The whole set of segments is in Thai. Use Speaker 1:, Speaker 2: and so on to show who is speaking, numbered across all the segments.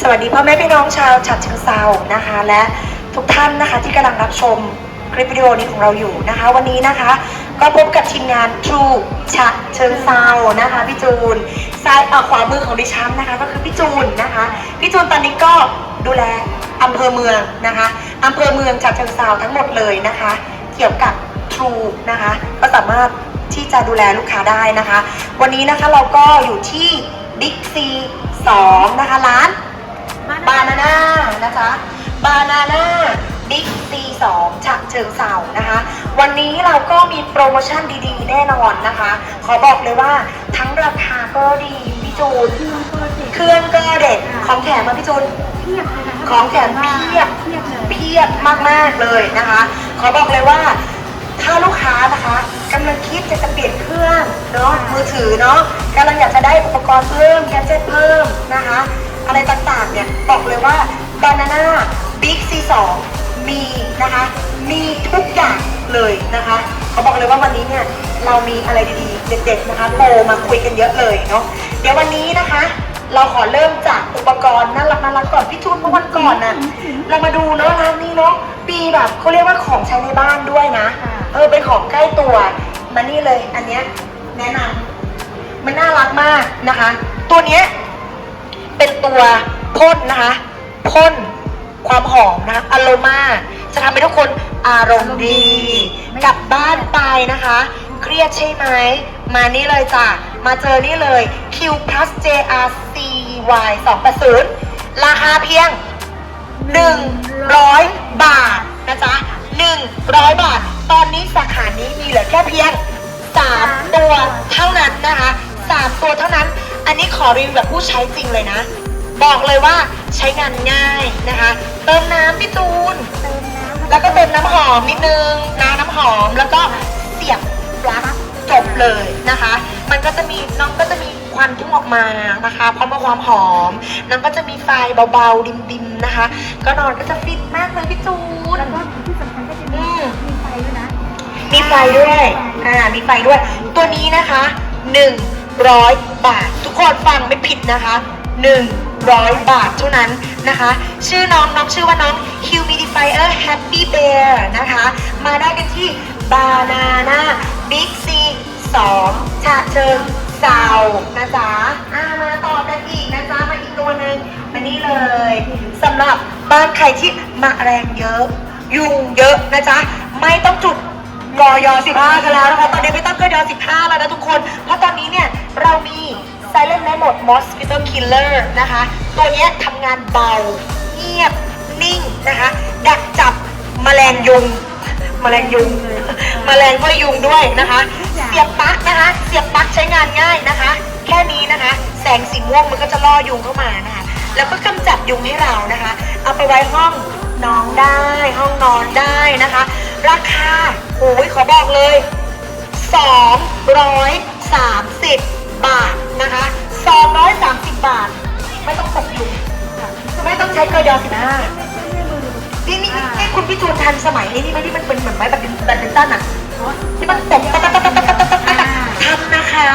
Speaker 1: สวัสดีพ่อแม่พี่น้องชาวฉัดเชิงเซานะคะ และทุกท่านนะคะที่กำลังรับชมคลิปวิดีโอนี้ของเราอยู่นะคะ วันนี้นะคะ ก็พบกับทีมงาน True ฉะเชิงเซานะคะพี่จูนซ้ายขวามือของดิฉันนะคะ ก็คือพี่จูนนะคะพี่จูนตอนนี้ก็ดูแลอำเภอเมืองนะคะอำเภอเมืองฉะเชิงเซาทั้งหมดเลยนะคะ เกี่ยวกับ True นะคะ ก็สามารถที่จะดูแลลูกค้าได้นะคะ วันนี้นะคะเราก็อยู่ที่ Big C 2นะคะร้าน บานาน่านะคะบานาน่าบิ๊กซีสองฉะเชิงเซานะคะ วันนี้เราก็มีโปรโมชั่นดีๆ แน่นอนนะคะ ขอบอกเลยว่าทั้งราคาก็ดีพี่จูนเครื่องก็เด็ดของแถมมาพี่จูน
Speaker 2: เพียบเลยนะคะ
Speaker 1: ของแถมเพียบ
Speaker 2: เพียบเลย
Speaker 1: เพียบมากๆเลยนะคะ ขอบอกเลยว่าถ้าลูกค้านะคะกำลังคิดจะจะเปลี่ยนเครื่องเนาะมือถือเนาะกำลังอยากจะได้อุปกรณ์เพิ่มแกดเจ็ตเพิ่มนะคะ อะไรต่างๆเนี่ยบอกเลยว่า Banana Big C2 มีนะคะ มีทุกอย่างเลยนะคะเขาบอกเลยว่าวันนี้เนี่ยเรามีอะไรดีๆเด็ดๆนะคะโปรมาคุยกันเยอะเลยเนาะเดี๋ยววันนี้นะคะ เราขอเริ่มจากอุปกรณ์น่ารักน่ารักก่อนพี่จูนเมื่อวันก่อนน่ะเรามาดูเนาะร้านนี้เนาะปีแบบเขาเรียกว่าของใช้ในบ้านด้วยนะ เออเป็นของใกล้ตัวมานี่เลยอันเนี้ยแนะนำมันน่ารักมากนะคะ ตัวเนี้ย เป็นตัวพ่นนะคะพ่นความหอมนะคะอโรมาจะทำให้ทุกคนอารมณ์ดี กลับบ้านไปนะคะ เครียดใช่ไหม มานี่เลยจ้ะ มาเจอนี่เลย Q plus JRCY 280ราคาเพียง 100 บาทนะจ๊ะ 100 บาท ตอนนี้สาขานี้มีเหลือแค่เพียง 3 ตัวเท่านั้นนะคะ 3 ตัวเท่านั้น อันนี้ขอรีวิวแบบผู้ใช้จริงเลยนะ บอกเลยว่าใช้งานง่ายนะคะ เติมน้ำพี่จูน
Speaker 2: เติมน้ำ
Speaker 1: แล้วก็เติมน้ำหอมนิดนึงน้ำน้ำหอมแล้วก็เสียบปลั๊กจบเลยนะคะ มันก็จะมีน้องก็จะมีควันพุ่งออกมานะคะพร้อมกับความหอม น้องก็จะมีไฟเบาๆดิมๆนะคะ ก็นอนก็จะฟินมากเลยพี่จูน
Speaker 2: แล้วก็ที่สำคัญก็จะมี
Speaker 1: อืม
Speaker 2: มีไฟด้วยนะ
Speaker 1: มีไฟด้วย อ่า มีไฟด้วย ตัวนี้นะคะ 100บาท ทุกคนฟังไม่ผิดนะคะ100บาทเท่านั้นนะคะ ชื่อน้องน้องชื่อว่าน้อง Humidifier Happy Bear นะคะ มาได้กันที่ Banana Big C 2ฉะเชิงเซานะจ๊ะอ่ามาต่อกันอีกนะจ๊ะ มาอีกตัวหนึ่งมานี่เลยสำหรับบ้านใครที่มาแรงเยอะ ยุงเยอะนะจ๊ะ ไม่ต้องจุด กอย15 กันแล้วนะคะ ตอนนี้ไม่ต้องกอย15 แล้วนะทุกคน เพราะตอนนี้เนี่ย เรามี Silent Night Mosquito Killer นะคะ ตัวเนี้ยทำงานเบา เงียบ นิ่งนะคะ ดักจับแมลงยุงแมลงยุงแมลงก็ยุงด้วยนะคะ เสียบปลั๊กนะคะ เสียบปลั๊กใช้งานง่ายนะคะ แค่นี้นะคะ แสงสีม่วงมันก็จะล่อยุงเข้ามานะคะ แล้วก็กำจัดยุงให้เรานะคะ เอาไปไว้ห้องนอนได้ ห้องนอนได้นะคะ ราคา โอ้ยขอบอกเลย 230 บาทนะคะ230 บาท ไม่ต้องตกยุงไม่ต้องใช้กระยอ15นี่นี่นี่นี่คุณพี่จูนทันสมัยนี้นี่ไหมที่มันเป็นเหมือนไม้แบดมินแบดมินตันอะที่มันตบตัดตัดตัดตัดตัดตัดตัดตัดทำนะคะ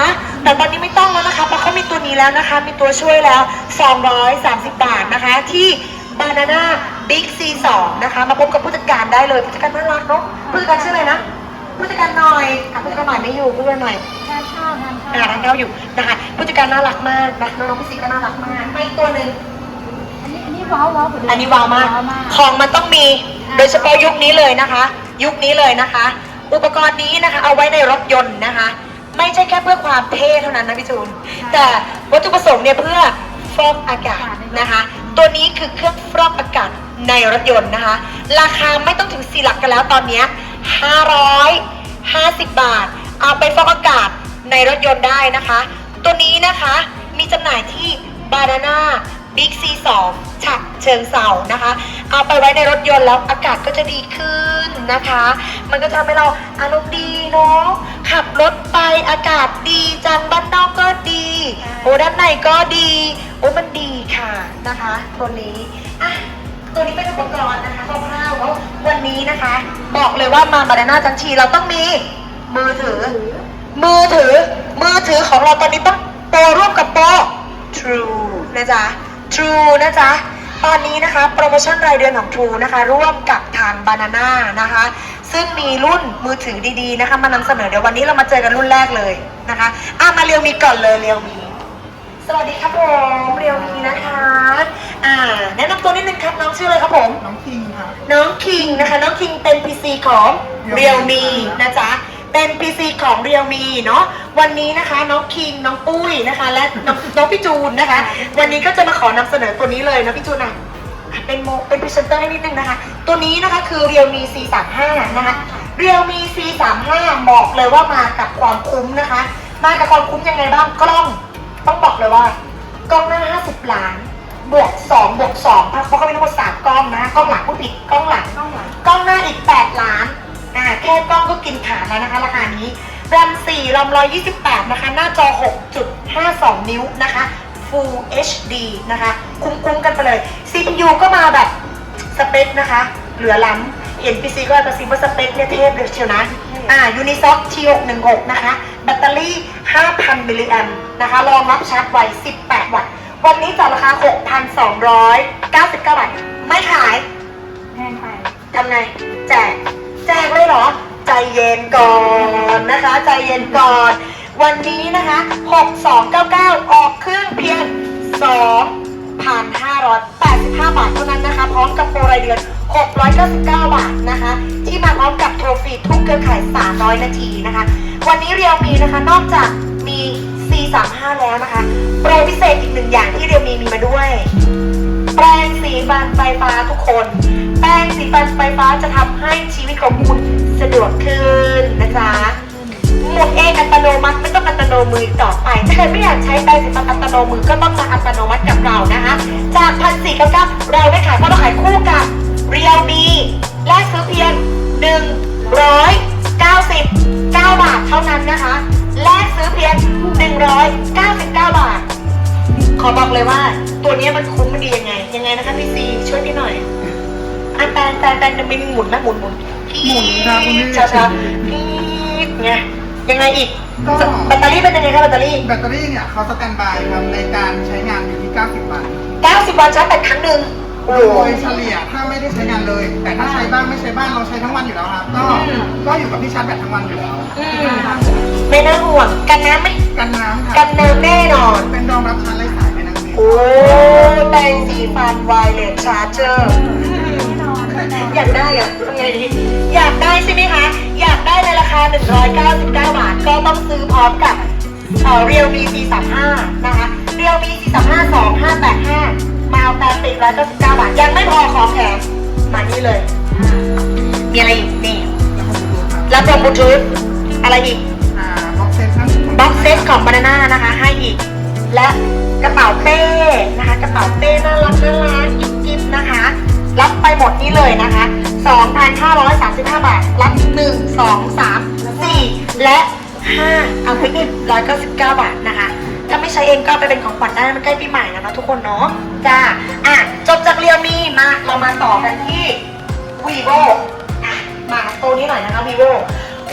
Speaker 1: แต่ตอนนี้ไม่ต้องแล้วนะคะเพราะเขามีตัวนี้แล้วนะคะ มีตัวช่วยแล้ว 230 บาทนะคะที่ Banana Big C2 นะคะ มาพบกับผู้จัดการได้เลยผู้จัดการน่ารักเนาะผู้จัดการชื่ออะไรนะผู้จัดการหน่อยอะผู้จัดการหน่อยไม่อยู่ผู้จัดการหน่อย
Speaker 2: ทานข้าวทานข้าว
Speaker 1: อ่าร้านเขาอยู่นะคะผู้จัดการน่ารักมากนะน้องๆพี่ซีก็น่ารักมากไม่ตัวหนึ่ง
Speaker 2: อันนี้อันนี้ว้าวว้าวกว่าเดิม
Speaker 1: อันนี้ว้าวมาก
Speaker 2: ว้าวมาก
Speaker 1: ของมันต้องมี โดยเฉพาะยุคนี้เลยนะคะ ยุคนี้เลยนะคะ อุปกรณ์นี้นะคะ เอาไว้ในรถยนต์นะคะ ไม่ใช่แค่เพื่อความเท่เท่านั้นนะพี่จูนแต่วัตถุประสงค์เนี่ยเพื่อฟอกอากาศนะคะ ตัวนี้คือเครื่องฟอกอากาศในรถยนต์นะคะ ราคาไม่ต้องถึงสี่หลักกันแล้วตอนนี้ย550 บาท เอาไปฟอกอากาศในรถยนต์ได้นะคะ ตัวนี้นะคะมีจำหน่ายที่ Banana Big C2 ฉะเชิงเซานะคะ เอาไปไว้ในรถยนต์แล้วอากาศก็จะดีขึ้นนะคะ มันก็จะทำให้เราอารมณ์ดีเนาะ ขับรถไปอากาศดีจังบ้านนอกก็ดี โอ้ด้านในก็ดี โอ้มันดีค่ะนะคะตัวนี้อะตัวนี้เป็นอุปกรณ์นะคะคร่าวๆเนาวันนี้นะคะ บอกเลยว่ามาบานาน่าจังชีเราต้องมีมือถือ มือถือ มือถือของเราตอนนี้ต้องโปรร่วมกับโปร True นะจ๊ะ True นะจ๊ะตอนนี้นะคะโปรโมชั่นรายเดือนของ True นะคะ ร่วมกับทาง Banana นะคะ ซึ่งมีรุ่นมือถือดีๆนะคะ มานำเสนอเดี๋ยววันนี้เรามาเจอกันรุ่นแรกเลยนะคะอะมาเรียวมีก่อนเลยเรียวมีสวัสดีครับผมเรียวมีนะคะอ่าแนะนำตัวนิดนึงครับน้องชื่ออะไรครับผม
Speaker 3: น้องคิงครับ
Speaker 1: น้องคิงนะคะ น้องคิงเป็น PC ของ Realme นะจ๊ะเป็น PC ของ Realme เนาะวันนี้นะคะน้องคิงน้องปุ้ยนะคะ และน้องน้องพี่จูนนะคะ วันนี้ก็จะมาขอนำเสนอตัวนี้เลยนะพี่จูนนะอะ เป็นโมเป็นพรีเซนเตอร์ให้นิดนึงนะคะ ตัวนี้นะคะคือ Realme C35 นะคะ Realme C35 บอกเลยว่ามากับความคุ้มนะคะ มากับความคุ้มยังไงบ้างกล้อง ต้องบอกเลยว่ากล้องหน้า 50 ล้าน บวก 2 บวก2เพราะเขามีทั้งหมด3กล้องนะกล้องหลังผู้ผิดกล้องหลัง
Speaker 2: ต้องหลัง
Speaker 1: กล้องหน้าอีก 8 ล้านอ่าแค่กล้องก็กินขาดแล้วนะคะราคานี้แรม4รอม128 นะคะ หน้าจอ 6.52 นิ้วนะคะ Full HD นะคะ คุ้มๆกันไปเลย CPU ก็มาแบบสเปคนะคะ เหลือล้ำเห็น PC ก็กระซิบว่าสเปคเนี่ยเทพเลยเชียวนะ อ่า Unisoc T616 นะคะ แบตเตอรี่ 5,000 มิลลิแอมป์นะคะรองรับชาร์จไว18 วัตต์ วันนี้จากราคา 6,299 บาท ไม่ขาย
Speaker 2: แพงไป
Speaker 1: ทำไง แจก แจกเลยเหรอ ใจเย็นก่อนนะคะ ใจเย็นก่อน วันนี้นะคะ 6299 ออกครื่งเพียง 2,585 บาทเท่านั้นนะคะ พร้อมกับโปรรายเดือน 699 บาทนะคะ ที่มาพร้อมกับโทรฟรีทุกเครือข่าย 300 นาทีนะคะ วันนี้เรียวมีนะคะ นอกจากมี C35 แล้วนะคะ โปรพิเศษอีกหนึ่งอย่างที่เรียวมีมีมาด้วย แปรงสีฟันไฟฟ้าทุกคน แปรงสีฟันไฟฟ้าจะทำให้ชีวิตของคุณสะดวกขึ้นนะจ๊ะ หมุนเองอัตโนมัติไม่ต้องอัตโนมืออีกต่อไปถ้าเกิดไม่อยากใช้แปรงสีฟันอัตโนมือก็ต้องมาอัตโนมัติกับเรานะคะ จากพันสี่เก้าเก้าเราไม่ขายเพราะเราขายคู่กับเรียวมีแลกซื้อเพียงหนึ่งร้อยเก้าสิบเก้าบาทเท่านั้นนะคะ แลกซื้อเพียงหนึ่งร้อยเก้าสิบเก้าบาท ขอบอกเลยว่า ตัวเนี้ยมันคุ้มมันดียังไง ยังไงนะคะพี่ซีช่วยพี่หน่อยอะแปลงแปลงแปลงจะมีหมุนไหมหมุนหมุน
Speaker 3: หมุนครับคุณพี่
Speaker 1: ช้าช้าพีดไง ยังไงอีก
Speaker 3: ก็
Speaker 1: แบตเตอรี่เป็นยังไงคะแบตเตอรี่
Speaker 3: แบตเตอรี่เนี่ยเขาสแตนบายครับในการใช้งานอยู่ที่ 90 วัน
Speaker 1: 90 วันชาร์จแบตครั้งหนึ่งโอ้
Speaker 3: โด
Speaker 1: โห
Speaker 3: ยเฉลี่ยถ้าไม่ได้ใช้งานเลย แต่ถ้าใช้บ้างไม่ใช้บ้างเราใช้ทั้งวันอยู่แล้วครับ ก็
Speaker 1: อืม
Speaker 3: ก็อยู่กับที่ชาร์จแบตทั้งวันอยู่แล้ว
Speaker 1: อืมไม่น่าห่วงกันน้ำไหม
Speaker 3: กันน้ำค
Speaker 1: กั
Speaker 3: รับ
Speaker 1: นน้ำแน่นอน
Speaker 3: เป็นรองรับชาร์จไร้สายไม่นักเรียน
Speaker 1: โอ้แปรงสีฟันไวเลสชาร์เจอร์
Speaker 2: แน่น อนแน่นอน
Speaker 1: อยากได้อะทำไงดีอยากได้ใช่ไหมคะ อยากได้ในราคา 199 บาท ก็ต้องซื้อพร้อมกับเอ่อ Realme C35 นะคะ Realme C35 2585มาเอาแปลงเป็น199บาท ยังไม่พอของแถมมานี่เลย มีอะไรอีกนี่
Speaker 3: แล้วก็บลูทูธครับ
Speaker 1: รับรองบลูทูธอะไรอีก
Speaker 3: อ่าบ็อกเซตครับ
Speaker 1: บ็อกเซตของบานาน่านะคะ ให้อีก และกระเป๋าเป้นะคะ กระเป๋าเป้น่ารักน่ารักกิ๊บกิ๊บนะคะ รับไปหมดนี้เลยนะคะ 2,535 บาท รับ 1 2 3 4 และ 5เอาไปอีก199 บาทนะคะ ถ้าไม่ใช้เองก็ไปเป็นของขวัญได้มันใกล้ปีใหม่แล้วนะทุกคนเนาะ จ้า อะ จบจากเรียวมีมา เรามาต่อกันที่ vivo อะ มาตัวนี้หน่อยนะคะ vivo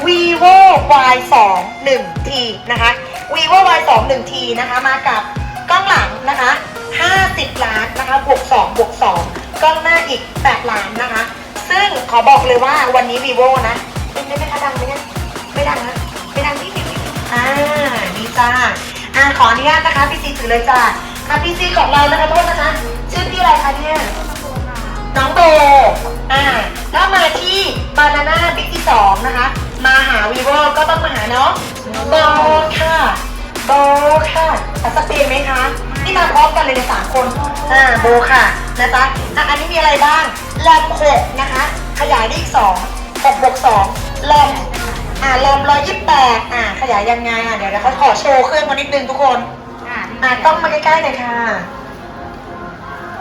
Speaker 1: vivo y 2 1 t นะคะ vivo y 2 1 t นะคะ มากับกล้องหลังนะคะ 50 ล้านนะคะ บวก 2 บวก 2 กล้องหน้าอีก8ล้านนะคะ ซึ่งขอบอกเลยว่าวันนี้ vivo นะเป็นไหมคะดังไหมเนี่ยไม่ดังนะไม่ดังนิดนิดอ่าดีจ้าอ่าขออนุญาตนะคะพี่ซีถือเลยจ้าค่ะพี่ซีของเรานะคะโทษนะคะ ชื่อพี่อะไรคะเนี่ยน้องโบอ่าแล้วมาที่บานาน่าบิ๊กที่สองนะคะ มาหาวีโวก็ต้องมาหาเน้องโบค่ะโบค่ะแต่สเปนไหมคะ ที่มาพร้อมกันเลยในสามคนอ่าโบค่ะนะจ๊ะอะอันนี้มีอะไรบ้างแรมหกนะคะ ขยายได้อีกสองหกบวกสองแรมอ่าแรมร้อยยี่สิบแปดอ่าขยายยังไงอะเดี๋ยวเดี๋ยวเขาขอโชว์เครื่องมานิดนึงทุกคน
Speaker 2: อ่า
Speaker 1: อ่าต้องมาใกล้ๆหน่อยค่ะ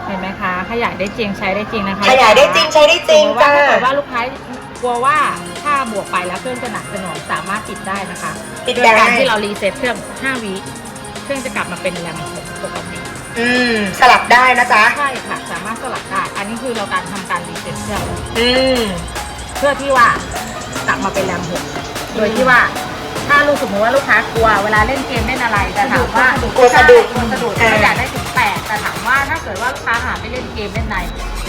Speaker 4: เห็นไหมคะ ขยายได้จริงใช้ได้จริงนะคะ
Speaker 1: ขยายได้จริงใช้ได้จริง
Speaker 4: สมมุติว่า
Speaker 1: จ้า
Speaker 4: ถ้าเกิดว่าลูกค้ากลัวว่าถ้าบวกไปแล้วเครื่องจะหนักจะหน่วงสามารถปิดได้นะคะ
Speaker 1: ปิด
Speaker 4: โด
Speaker 1: ได้
Speaker 4: ยการที่เรารีเซ็ตเครื่อง5วิเครื่องจะกลับมาเป็นแรมปกติ
Speaker 1: อืมสลับได้นะจ๊ะ
Speaker 4: ใช่ค่ะสามารถสลับได้ อันนี้คือเราการทำการรีเซ็ตเครื่อง
Speaker 1: อืม
Speaker 4: เพื่อที่ว่ากลับมาเป็นแรม6โดยที่ว่า ถ้าลูกสมมติว่าลูกค้ากลัวเวลาเล่นเกมเล่นอะไรแต่ถามว่าก
Speaker 1: ลัวสะดุด
Speaker 4: กลัวสะดุด
Speaker 1: อ่า
Speaker 4: ก็อยากได้ถึง8แต่แต่ถามว่าถ้าเกิดว่าลูกค้าหาไม่เล่นเกมเล่นไหน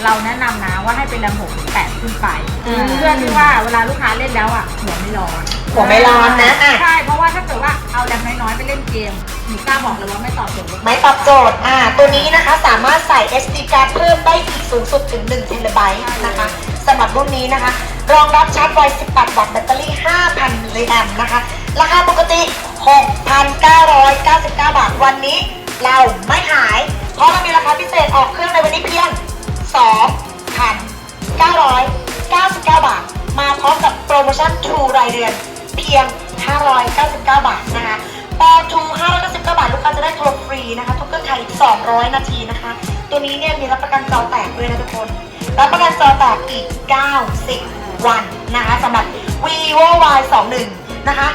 Speaker 4: เราแนะนำนะว่าให้เป็นแรมหกถึงแปดขึ้นไป
Speaker 1: อืม
Speaker 4: เพื่อที่ว่าเวลาลูกค้าเล่นแล้วอะหัวไม่ร้อน
Speaker 1: หัวไม่ร้อนนะอะ
Speaker 4: ใช่เพราะว่าถ้าเกิดว่าเอาแรมน้อยๆไปเล่นเกม หนูกล้าบอกเลยว่าไม่ตอบโจทย์
Speaker 1: ไม่ตอบโจทย์ อ่า ตัวนี้นะคะสามารถใส่ SD card เพิ่มได้อีกสูงสุดถึง1เทราไบต์นะคะสำหรับรุ่นนี้นะคะ รองรับชาร์จไว 18 วัตต์แบตเตอรี่ 5,000มิลลิแอมป์นะคะ ราคาปกติ 6,999 บาท วันนี้เราไม่ขาย เพราะเรามีราคาพิเศษออกเครื่องในวันนี้เพียง 2,999 บาท มาพร้อมกับโปรโมชั่น True รายเดือนเพียง 599 บาทนะคะ ปอทู599บาทลูกค้าจะได้โทรฟรีนะคะทุกเครื่องไทยอีก200 นาทีนะคะ ตัวนี้เนี่ยมีรับประกันจอแตกด้วยนะทุกคน รับประกันจอแตกอีก 90 วันนะคะสำหรับ vivo y 2 1นะคะ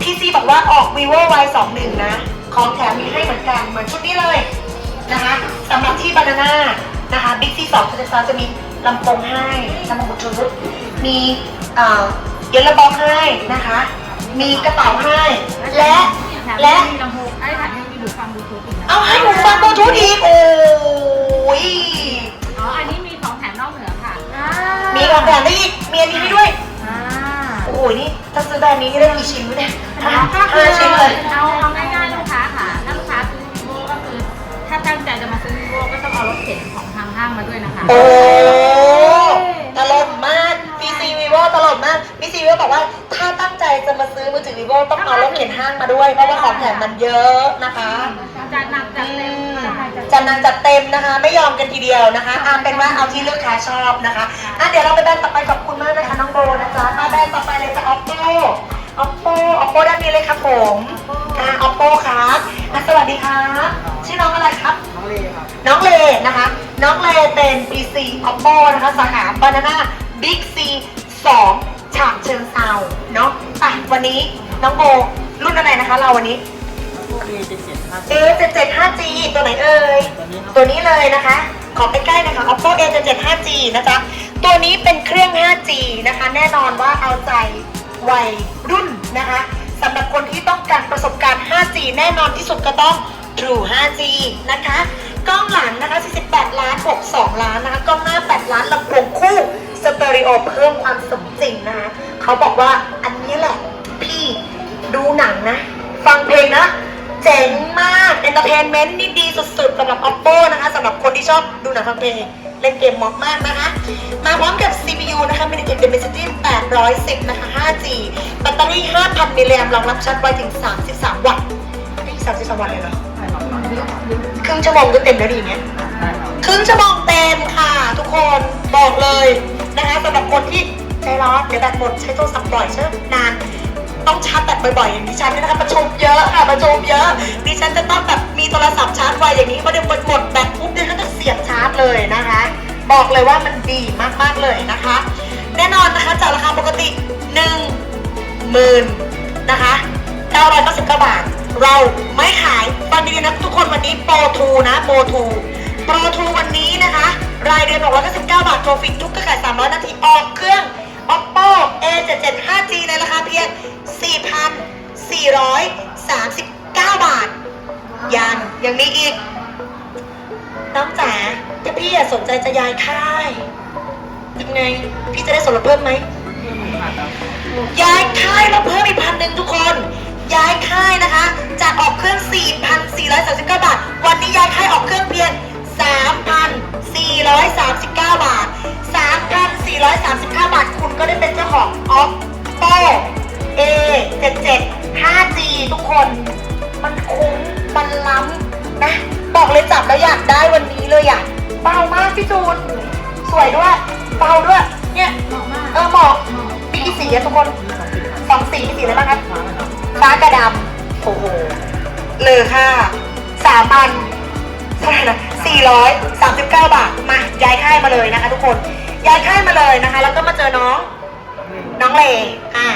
Speaker 1: PC บอกว่าออก vivo y 2 1นะของแถมมีให้เหมือนกันเหมือนชุดนี้เลยนะคะสำหรับที่บานาน่านะคะบิ๊กซีสองจะจะมีลำโพงให้ลำโพงบลูทูธมีเอ่อเยลบ็อกให้นะคะ มีกระเป๋าให้และ
Speaker 4: และ
Speaker 1: และ
Speaker 4: มีลำโพงไอ้แถมยังมีหูฟังบลูทูธอีกนะ
Speaker 1: เอาให้หนูฟังบลูทูธอีกโอ้ย
Speaker 4: อ๋อ อันนี้มีของแถมนอกเหนือค่ะ
Speaker 1: มีของแถมได้อีกมีอันนี้ให้ด้วย
Speaker 4: อ่า
Speaker 1: โอ้โหนี่ถ้าซื้อแบรนด์นี้นี่ได้กี่ชิ้นวะเนี่ยห้า
Speaker 4: ก็คื
Speaker 1: ห้า
Speaker 4: อ
Speaker 1: ชิ้นเลย
Speaker 4: เอาเอาง่ายๆลูกค้าค่ะถ้าลูกค้าซื้อวีโวก็คือ ถ้าตั้งใจจะมาซื้อวีโวก็ต้องเอารถเข็นของทางห้างมาด้วยนะคะ
Speaker 1: โอ้ตลกมาก PC vivo ตลกมาก PC vivo บอกว่าถ้าตั้งใจจะมาซื้อมือถือ vivo ต้องเอารถเข็นห้างมาด้วย เพราะว่าของแถมมันเยอะนะคะ
Speaker 4: จัดหนักจัดเต็มค่ะ
Speaker 1: จัดหนักจัดเต็มนะคะ ไม่ยอมกันทีเดียวนะคะเอาเป็นว่าเอาที่ลูกค้าชอบนะคะอะเดี๋ยวเราไปแบรนด์ต่อไปขอบคุณมากนะคะน้องโบนะจ๊ะมาแบรนด์ต่อไปเลยค่ะ oppo oppo oppo ด้านนี้เลยครับผมอะ oppo ครับอะสวัสดีครับชื่อน้องอะไรครับ
Speaker 3: น้องเลครับ
Speaker 1: น้องเลนะคะ น้องเลเป็น PC Oppo นะคะสาขา Banana Big C 2ฉะเชิงเซาเนาะอะวันนี้น้องโบรุ่นอะไรนะคะ เราวันนี้
Speaker 3: เลเป็นเจ็ดห้า
Speaker 1: A 7 7 5 G ตัวไหนเอ่ย ตัวนี้เลยนะคะ ขอใกล้ๆนะคะ Oppo A 7 7 5 G นะจ๊ะ ตัวนี้เป็นเครื่อง 5G นะคะ แน่นอนว่าเอาใจวัยรุ่นนะคะสำหรับคนที่ต้องการประสบการณ์ 5G แน่นอนที่สุดก็ต้อง True 5G นะคะ กล้องหลังนะคะ 48 ล้านบวก2ล้านนะคะ กล้องหน้า 8 ล้านลำโพงคู่ สเตอริโอเพิ่มความสมจริงนะคะ เขาบอกว่าอันนี้แหละ พี่ดูหนังนะ ฟังเพลงนะ เจ๋งมากเอนเตอร์เทนเมนต์นี่ดีสุดๆสำหรับ Oppo นะคะสำหรับคนที่ชอบดูหนังฟังเพลงเล่นเกมเหมอกมากนะคะ มาพร้อมกับ CPU นะคะ Mediatek Dimensity 810 นะคะ 5G แบตเตอรี่ 5,000 มิลลิแอมป์รองรับชาร์จไวถึง 33 วัตต์นี่33 วัตต์เลยเหรอ ครึ่งชั่วโมงก็เต็มแล้วดีเงี้ยครึ่งชั่วโมงเต็มค่ะ ทุกคนบอกเลยนะคะสำหรับคนที่ใจร้อนเดี๋ยวแบตหมดใช้โทรศัพท์บ่อยใช่ไหมนาน ต้องชาร์จแบตบ่อยๆอย่างดิฉันเนี่ยนะคะประชุมเยอะค่ะประชุมเยอะดิฉันจะต้องแบบมีโทรศัพท์ชาร์จไวอย่างนี้เพราะเดี๋ยวหมดแบตปุ๊บดิฉันก็จะเสียบชาร์จเลยนะคะ บอกเลยว่ามันดีมากๆเลยนะคะ แน่นอนนะคะจากราคาปกติ1หมื่นนะคะ 999 บาท เราไม่ขายฟังดีๆนะทุกคนวันนี้โปรทูนะโปรทูโปรทูวันนี้นะคะ รายเดือน699 บาทโทรฟรีทุกเครือข่300 นาทีออกเครื่อง oppo a 7 7 5g ในราคาเพียง 4,439 บาท ยังยังมีอีก น้องจ๋าถ้าพี่อะสนใจจะย้ายค่ายทำไง พี่จะได้ส่วนลดเพิ่มไหม ออกเครื่องเพียง 3,439 บาท 3,439 บาท คุณก็ได้เป็นเจ้าของ Oppo A 77 5G ทุกคน มันคุ้ม มันล้ำนะ บอกเลยจับแล้วอยากได้วันนี้เลยอะเบามากพี่จูน สวยด้วย เบาด้วย เนี่ย
Speaker 4: เอ
Speaker 1: อเหมาะมีกี่สีอะทุกคนสองสีมีสีอะไรบ้างครับฟ้ากระดำโอ้โหเลยค่ะสามพัน เท่าไหร่นะสี่ร้อยสามสิบเก้าบาท มาย้ายค่ายมาเลยนะคะ ทุกคน ย้ายค่ายมาเลยนะคะ แล้วก็มาเจอน้อง น้องเลอ่า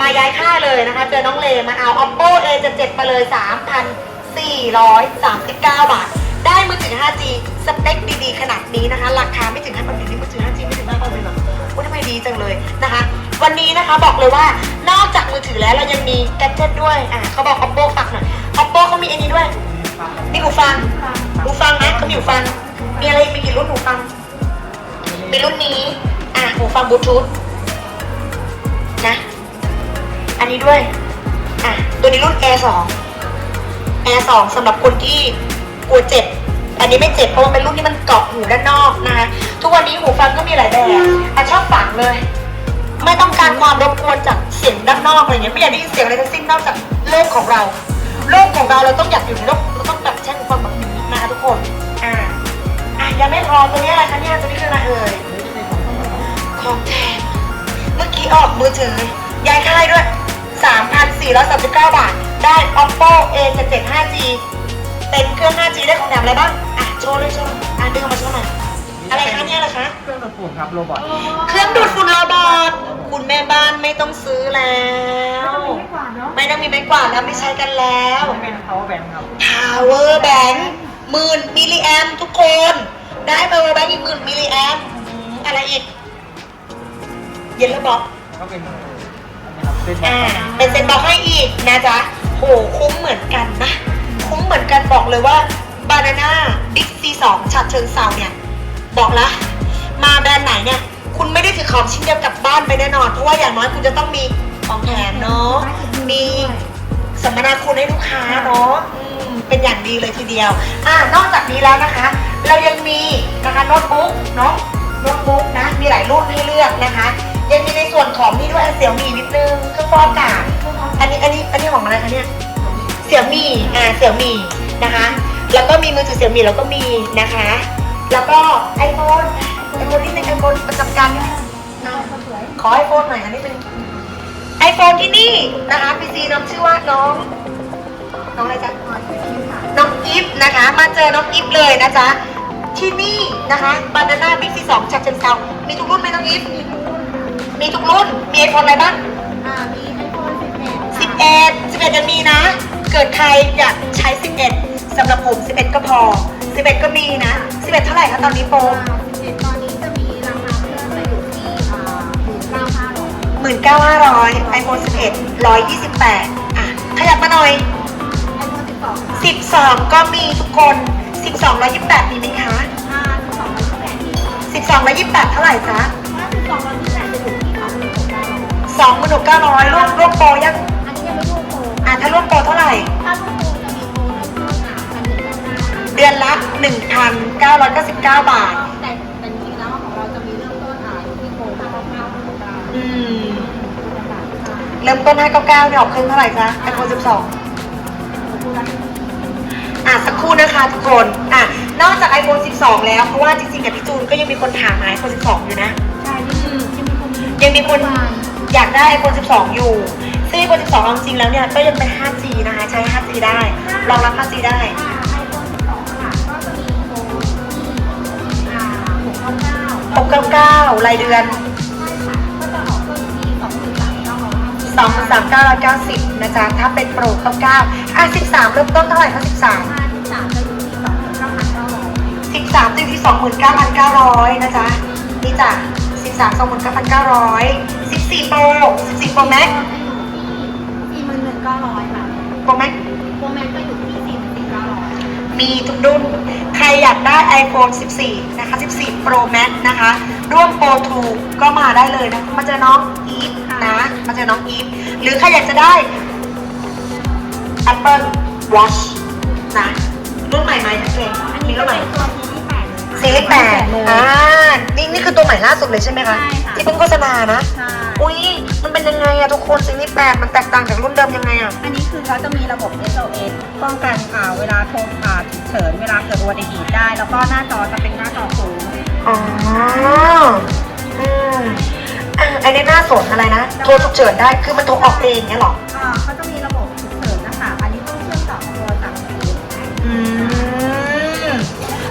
Speaker 1: มาย้ายค่ายเลยนะคะ เจอน้องเลมาเอา oppo a 7 7มาเลย 3,439 บาท ได้มือถือ 5G สเปคดีๆ ขนาดนี้นะคะ ราคาไม่ถึง5,000บาทนี่มือถือ 5G ไม่ถึง5,000เลยหรอว่าทำไมดีจังเลยนะคะ วันนี้นะคะบอกเลยว่านอกจากมือถือแล้วเรายังมีแกดเจิตด้วย อ่าเขาบอก oppo ฝากหน่อย oppo เขามีอันนี้ด้วย นี่หูฟังหูฟังนะเขามีหูฟัง มีอะไรอีกมีกี่รุ่นหูฟัง มีรุ่นนี้ อะหูฟังบลูทูธนะ อันนี้ด้วย อะ ตัวนี้รุ่น Air 2 Air 2สำหรับคนที่กลัวเจ็บ อันนี้ไม่เจ็บเพราะว่าเป็นรุ่นที่มันเกาะหูด้านนอกนะคะ ทุกวันนี้หูฟังก็มีหลายแบบอะชอบฝังเลย ไม่ต้องการความรบกวนจากเสียงด้านนอกอะไรเงี้ย ไม่อยากได้ยินเสียงอะไรทั้งสิ้นนอกจากโลกของเรา โลกของเราเราต้องอยากอยู่ในโลก เราต้องแบบใช้หูฟังแบบนี้นะคะทุกคน อ่า อะยังไม่พอตัวนี้อะไรคะเนี่ยตัวนี้คืออะไรเอ่ย ของแถมเมื่อกี้ออกมือถือยายค่ายด้วย 3,439 บาท ได้ oppo a 7 7 5g เป็นเครื่อง 5g ได้ของแถมอะไรบ้าง อะโชว์เลยโชว์อะดึงออกมาโชว์หน่อย อะไรคะเนี่ยอะไรคะ
Speaker 3: เครื่องตัดฝุ่นครับโรบอท
Speaker 1: เครื่องดูดฝุ่นโรบอท คุณแม่บ้านไม่ต้องซื้อแล้ว
Speaker 2: ไม่กว่า ดเนาะ
Speaker 1: ไม่ต้องมีไม้กวาดแล้วไม่ใช้กันแล้ว
Speaker 3: เป็น power bank ครับ
Speaker 1: power bank หมื่นมิลลิแอมทุกคน ได้ power bank อีกหมื่นมิลลิแอมอืมอะไรอีก เย็นแล้วบอก
Speaker 3: ก็เป็นอันนี้ครับเป็นบอ
Speaker 1: อ่า
Speaker 3: ท
Speaker 1: เป็นเซ็นบอกให้อีกนะจ๊ะโหคุ้มเหมือนกันนะ คุ้มเหมือนกันบอกเลยว่าบานาน่าบิ๊กซีสองฉัดเชิงเซาเนี่ยบอกละมาแบรนด์ไหนเนี่ย คุณไม่ได้ถือของชิ้นเดียวกลับบ้านไปแน่นอน เพราะว่าอย่างน้อยคุณจะต้องมี ของแถมเนาะมีสัมมนาคุณให้ลูกค้าเนาะเป็นอย่างดีเลยทีเดียวอ่านอกจากนี้แล้วนะคะ เรายังมีนะคะโน้ตบุ๊กเนาะโน้ตบุ๊กนะมีหลายรุ่นให้เลือกนะคะ ยังมีในส่วนของนี่ด้วยเสี่ยวมีนิดนึงเครื่องฟอกอากาศอันนี้อันนี้อันนี้ของอะไรคะเนี่ยเสี่ยวมีอ่าเสี่ยวมีนะคะ แล้วก็มีมือถือเสี่ยวมีแล้วก็มีนะคะ แล้วก็ไอโฟนไอโฟนนิดนึงไอโฟนประจำการนิดนึงนะขอไอโฟนหน่อยอันนี้เป็น ไอโฟนที่นี่นะคะพีซีน้องชื่อว่าน้อง น้องอะไรจ๊ะน้องอิฟนะคะ มาเจอน้องอิฟเลยนะจ๊ะที่นี่นะคะบานาน่าบิ๊กซีสองจากเชนเซามีทุกรุ่นไหมน้องอิฟมีทุกรุ่น มีไอโฟนอะไรบ้าง
Speaker 2: อ่ามีไอโฟน11
Speaker 1: 11 11จะมีนะ เกิดใครอยากใช้ 11สำหรับผม 11 ก็พอ 11 ก็มีนะ 11 เท่าไหร่คะตอนนี้โปร
Speaker 2: อ่า11ตอนนี้ 19,500
Speaker 1: 19,500 iPhone 11 128อะขยับมาหน่อย
Speaker 2: ไอโฟน12ค่ะ
Speaker 1: 12 ก็มีทุกคน 12 128 มีไหมคะ
Speaker 2: อ่า12ร้อยแปดที่
Speaker 1: 12 128 เท่าไหร่จ๊ะ
Speaker 2: ถ้า12ร้อยแปดจะอยู่ที่26,900
Speaker 1: 29,000ร่วมร่วมโปรยัง
Speaker 2: อันนี้ยังไม่รวมโปร
Speaker 1: อะถ้าร่วมโปรเท่าไหร่
Speaker 2: ถ้ารวมโปรจะมีโปรเริ่มต้นอะพันหนึ่งร้อยห้าค่ะ
Speaker 1: เดือนละ 1,999 บาท
Speaker 2: แต่แต่จริงๆแล้วของเราจะมี เริ่มต้น 599
Speaker 1: เนี่ยออกเครื่องเท่าไหร่จ๊ะ iPhone 12 อะสักครู่นะคะทุกคน อะ นอกจาก iPhone 12 แล้ว เพราะว่าจริงๆกับพี่จูนก็ยังมีคนถามหา iPhone 12 อยู่นะ
Speaker 2: ใช่ยังมียังมีคน
Speaker 1: ยังมีคนอยากได้ iPhone 12 อยู่ ซึ่ง iPhone 12เอาจริงๆแล้วเนี่ยก็ยังเป็น 5G นะคะ ใช้ 5G ได้รองรับ 5G ได้
Speaker 2: อ่าไอโฟน12ค่ะก็จะมีโปรที่อ่า699
Speaker 1: 699รายเดือน
Speaker 2: ที่23,900
Speaker 1: 23,990นะจ๊ะถ้าเป็นโปร99อะ13เริ่มต้นเท่าไหร่คะ13
Speaker 2: 53จะอยู่ที่29,900
Speaker 1: 13จะอยู่ที่29,900นะจ๊ะนี่จ้ะ13 29,900 14 Pro 14 Pro Max
Speaker 2: ที่41,900ค่ะ
Speaker 1: Pro Max
Speaker 2: โปรแม็กก็อยู่ที่44,900
Speaker 1: มีทุกรุ่นใครอยากได้ iPhone 14 นะคะ 14 Pro Max นะคะ ร่วม Pro 2ก็มาได้เลยนะ มาเจอน้องอีฟ นะมาเจอน้องอีฟหรือใครอยากจะได้ Apple Watch นะ รุ่นใหม่ไหมพี่เก่ง
Speaker 2: อัน
Speaker 1: มี
Speaker 2: นี้ก็
Speaker 1: รุ่นใหม่
Speaker 2: เป็นตัวที่8เลยค่ะ
Speaker 1: ซีรีส์แปดอ่านี่นี่คือตัวใหม่ล่าสุดเลยใช่ไหมคะ
Speaker 2: ใช่ค่ะ
Speaker 1: ที่เพิ่งโฆษณานะ
Speaker 2: ใช่
Speaker 1: อุ้ยมันเป็นยังไงอะทุกคนซีรีส์แปดมันแตกต่างจากรุ่นเดิมยังไงอะ
Speaker 2: อันนี้คือเขาจะมีระบบ SOS ป้องกันอ่าเวลาโทรอ่าฉุกเฉินเวลาเกิดอุบัติเหตุได้ แล้วก็หน้าจอจะเป็นหน้าจอสูง
Speaker 1: อ๋ออืม อะอันนี้น่าสนอะไรนะ โทรฉุกเฉินได้ คือมันโทรออกเองเนี้ยเหรอ
Speaker 2: อ่าเขาจะมีระบบฉุกเฉินนะคะ อันนี้ต้องเชื่อมต่อกับโทรศัพท์มือถือ
Speaker 1: อืม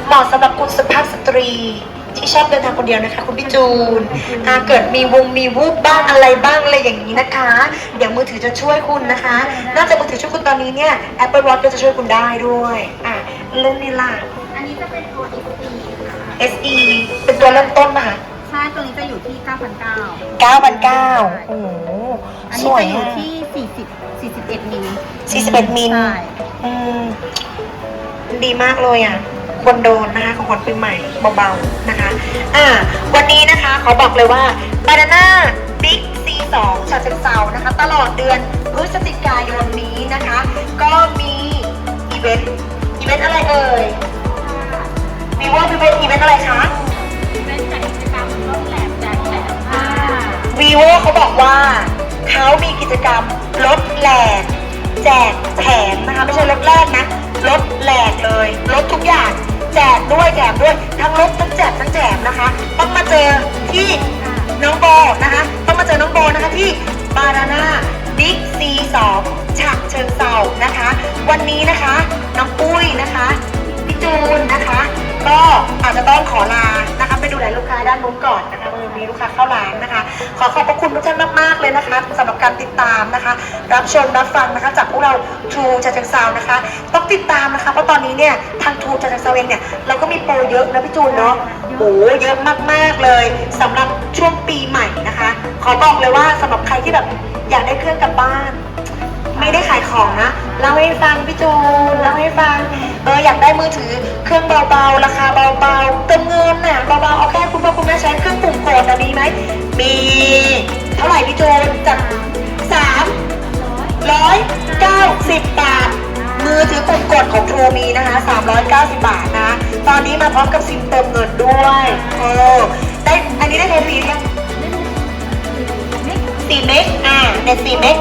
Speaker 1: เหมาะสำหรับคุณสุภาพสตรี ที่ชอบเดินทางคนเดียวนะคะ คุณพี่จูนอ่าเกิดมีวงมีวูบบ้างอะไรบ้างอะไรอย่างนี้นะคะ เดี๋ยวมือถือจะช่วยคุณนะคะ นอกจากมือถือช่วยคุณตอนนี้เนี่ย Apple Watch ก็จะช่วยคุณได้ด้วยอะเรื่องนี้ล่ะ
Speaker 2: อันนี้จะเป็นตัว XP ค่ะ
Speaker 1: SE เป็นตัวเริ่มต้นป่ะคะ
Speaker 2: ใช่ตัวนี้จะอยู่ที่ 9,900
Speaker 1: 9,900โอ้โห
Speaker 2: อัน
Speaker 1: ส
Speaker 2: นี้
Speaker 1: วย
Speaker 2: จะอยู่
Speaker 1: อะ
Speaker 2: ที่ 40 41มิล
Speaker 1: 41มิล
Speaker 2: ใช่
Speaker 1: อืมดีมากเลยอะ
Speaker 2: ใค
Speaker 1: วรโดนนะคะ ของขวัญปีใหม่เบาๆนะคะ อ่า วันนี้นะคะขอบอกเลยว่า Banana Big C2 ฉะเชิงเซานะคะ ตลอดเดือนพฤศจิกายนนี้นะคะ ก็มีอีเวนต์อีเวนต์อะไรเอ่ยมีว่าอีเวนต์อีเวนต์อะไรคะ
Speaker 4: วี
Speaker 1: โวเขาบอกว่าเขามีกิจกรรมลดแหลกแจกแถมนะคะไม่ใช่ลดแรกนะลดแหลกเลยลดทุกอย่างแจกด้วยแถมด้วยทั้งลดทั้งแจกทั้งแถมนะคะ ต้องมาเจอที่น้องโบนะคะ ต้องมาเจอน้องโบนะคะที่บาราน่าบิ๊กซีสองฉะเชิงเซานะคะ วันนี้นะคะน้องปุ้ยนะคะพี่จูนนะคะ ก็อาจจะต้องขอลานะคะไปดูแลลูกค้าด้านนู้นก่อนนะคะวันนี้ลูกค้าเข้าร้านนะคะ ขอขอบพระคุณทุกท่านมากๆเลยนะคะสำหรับการติดตามนะคะ รับชมรับฟังนะคะ จากพวกเราทูจัดจังซาวนะคะ ต้องติดตามนะคะเพราะตอนนี้เนี่ยทางทูจัดจังซาวเองเนี่ยเราก็มีโปรเยอะนะพี่จูนเนาะโอ้เยอะมากๆเลยสำหรับช่วงปีใหม่นะคะ ขอบอกเลยว่าสำหรับใครที่แบบอยากได้เครื่องกลับบ้าน ไม่ได้ขายของนะเล่าให้ฟังพี่จูนเล่าให้ฟังเอออยากได้มือถือเครื่องเบาๆราคาเบาๆเติมเงินน่ะเบาๆเอาแค่คุณพ่อคุณแม่ใช้เครื่องปุ่มกดนะมีไหมมีเท่าไหร่พี่จูนจากสามร้อยเก้าสิบบาท มือถือปุ่มกดของทรูมีนะคะ390บาทนะ ตอนนี้มาพร้อมกับซิมเติมเงินด้วยเออได้อันนี้ได้เทฟรียังสี่เมกอ่าเน็ตสี่เมก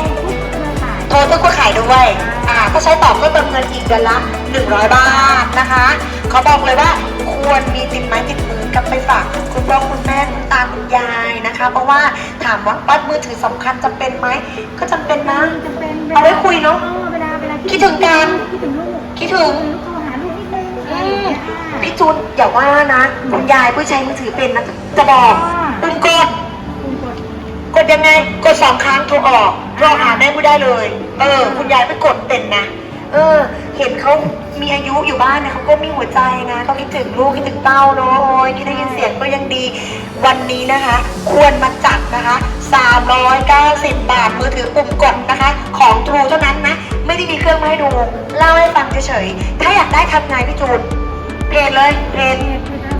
Speaker 1: โทรตึกก็ขายด้วย อ่าถ้าใช้ต่อก็เติมเงินอีกเดือนละ 100 บาทนะคะเขาบอกเลยว่าควรมีติดไม้ติดมือกลับไปฝากคุณพ่อคุณแม่คุณตาคุณยายนะคะ เพราะว่าถามว่าบัตรมือถือสำคัญจำเป็นไหมก็จำเป็นนะ
Speaker 2: จะเป็น
Speaker 1: เอาไว้คุยเนอะ
Speaker 2: ออเวลาเวลา
Speaker 1: คิดถึงกัน
Speaker 2: คิดถึงลูก
Speaker 1: คิดถึง
Speaker 2: โทรหาลูกนิดนึง
Speaker 1: อืมพี่จูนอย่าว่านะคุณยายผู้ใช้มือถือเป็นนะจะบอกปุ่มกด
Speaker 2: คุณกด
Speaker 1: กดยังไง กดสองครั้งโทรออกโทรหาแม่ผู้ได้เลย เออ คุณยายไปกดเป็นนะ เออ เห็นเขามีอายุอยู่บ้านเนี่ยเขาก็มีหัวใจนะเขาคิดถึงลูกคิดถึงเต้าเนาะโอ้ยคิดได้ยินเสียงก็ยังดี วันนี้นะคะ ควรมาจัดนะคะ 390 บาทมือถือปุ่มกดนะคะ ของทรูเท่านั้นนะ ไม่ได้มีเครื่องมาให้ดูเล่าให้ฟังเฉยๆถ้าอยากได้ทำไงพี่จูนเพจเลยเพจ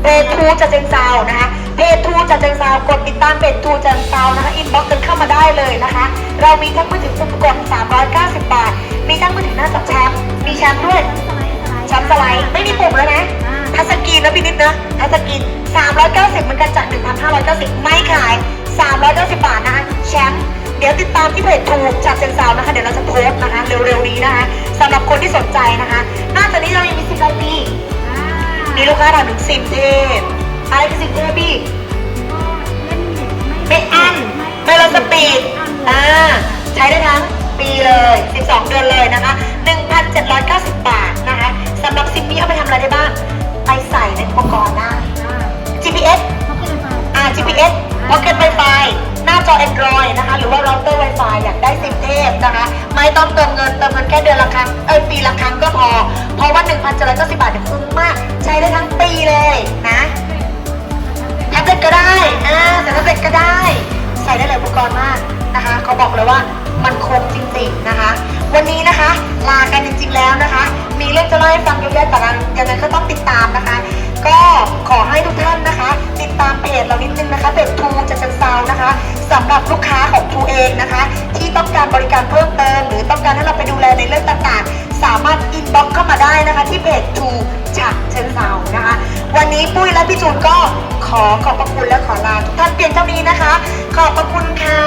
Speaker 1: เพจทูจะเจงซาวนะคะ เพจทูจะเจงซาวกดติดตามเพจทูจะเซาวนะคะอินบ็อกซ์กันเข้ามาได้เลยนะคะ เรามีทั้งมือถือปุ่มกด 390 บาท มีทั้งมือถือหน้าจอแชมป์มีแชมป์ด้วยแชมป์สไลด์ไม่มีปุ่มแล้วนะทัชสกรีนนะพี่นิดนะทัชสกรีน390เหมือนกันจาก 1,590 ไม่ขาย 390 บาทนะคะแชมป์เดี๋ยวติดตามที่เพจทูจัดเซนซาวนะคะ เดี๋ยวเราจะโพสต์นะคะเร็วๆนี้นะคะสำหรับคนที่สนใจนะคะนอกจากนี้เรายังมีสิบรายปีมีลูกค้าถามถึงสิบเทพ อะไรคือสิบเทพพี่
Speaker 2: ก็เล่นเน็ต
Speaker 1: ไม่อั้นไม่ลดสปีดอ่าใช้ได้ทั้งปีเลย 12 เดือนเลยนะคะ 1,790 บาทนะคะสำหรับซิมนี้เอาไปทำอะไรได้บ้าง ไปใส่ในอุปกรณ์ได้
Speaker 2: อ่า
Speaker 1: GPS
Speaker 2: เขาขึ้นไป
Speaker 1: อ่า GPS Pocket Wi-Fi หน้าจอ Android นะคะ หรือว่าเราเตอร์ Wi-Fi อยากได้ซิมเทพนะคะ ไม่ต้องเติมเงินเติมเงินแค่เดือนละครั้ง เอ้ยปีละครั้ง แต่แท็บเล็ตก็ได้ ใส่ได้หลายอุปกรณ์มากนะคะเขาบอกเลยว่ามันคุ้มจริงๆนะคะ วันนี้นะคะลากันจริง ๆแล้วนะคะ มีเรื่องจะเล่าให้ฟังเยอะแยะแต่ละยังไงก็ต้องติดตามนะคะ ก็ขอให้ทุกท่านนะคะ ติดตามเพจเรานิดนึงนะคะเพจทูจะจันซาวนะคะสำหรับลูกค้าของทูเองนะคะ ที่ต้องการบริการเพิ่มเติม หรือต้องการให้เราไปดูแลในเรื่องต่างๆ สามารถอินบ็อกเข้ามาได้นะคะ ที่เพจทูฉะเชิงเซานะคะ วันนี้ปุ้ยและพี่จูนก็ขอขอบพระคุณและขอลาทุกท่านเพียงเท่านี้นะคะ ขอบพระคุณค่ะ